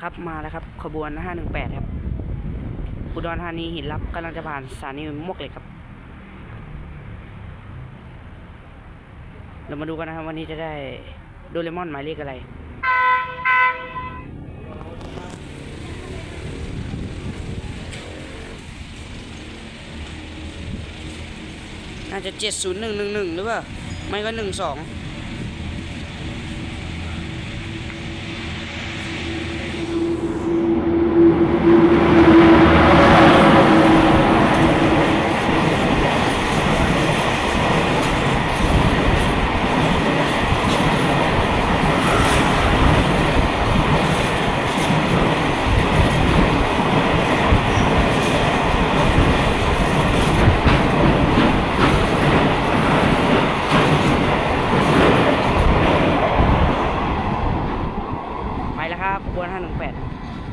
ครับมาแล้วครับ ขบวน 518 ครับอุดรธานีหินรับกำลังจะผ่านสถานีมวกเหล็กครับ เรามาดูกันนะครับ วันนี้จะได้โดเรมอนหมายเลขอะไรน่าจะ70111หรือเปล่า ไม่ก็12 ล้วครับขบวน518